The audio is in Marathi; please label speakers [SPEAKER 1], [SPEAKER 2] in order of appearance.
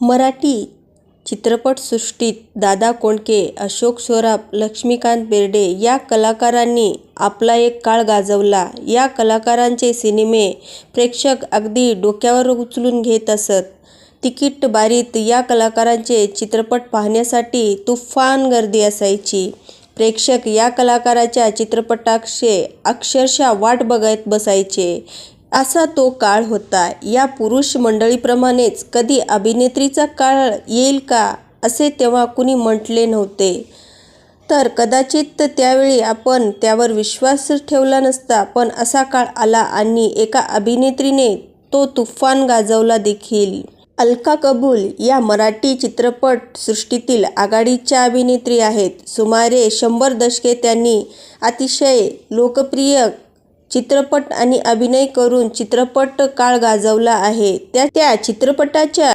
[SPEAKER 1] मराठी चित्रपटसृष्टीत दादा कोंडके, अशोक सराफ, लक्ष्मीकांत बेर्डे या कलाकारांनी आपला एक काळ गाजवला. या कलाकारांचे सिनेमे प्रेक्षक अगदी डोक्यावर उचलून घेत असत. तिकीटबारीत या कलाकारांचे चित्रपट पाहण्यासाठी तुफान गर्दी असायची. प्रेक्षक या कलाकाराच्या चित्रपटाक्षे अक्षरशः वाट बघत बसायचे, असा तो काळ होता. या पुरुष मंडळीप्रमाणेच कधी अभिनेत्रीचा काळ येईल का, असे तेव्हा कुणी म्हटले नव्हते. तर कदाचित त्यावेळी आपण त्यावर विश्वासच ठेवला नसता. पण असा काळ आला आणि एका अभिनेत्रीने तो तुफान गाजवला देखील. अलका कबूल या मराठी चित्रपटसृष्टीतील आघाडीच्या अभिनेत्री आहेत. सुमारे शंभर दशके त्यांनी अतिशय लोकप्रिय चित्रपट आणि अभिनय करून चित्रपट काळ गाजवला आहे. त्या त्या चित्रपटाच्या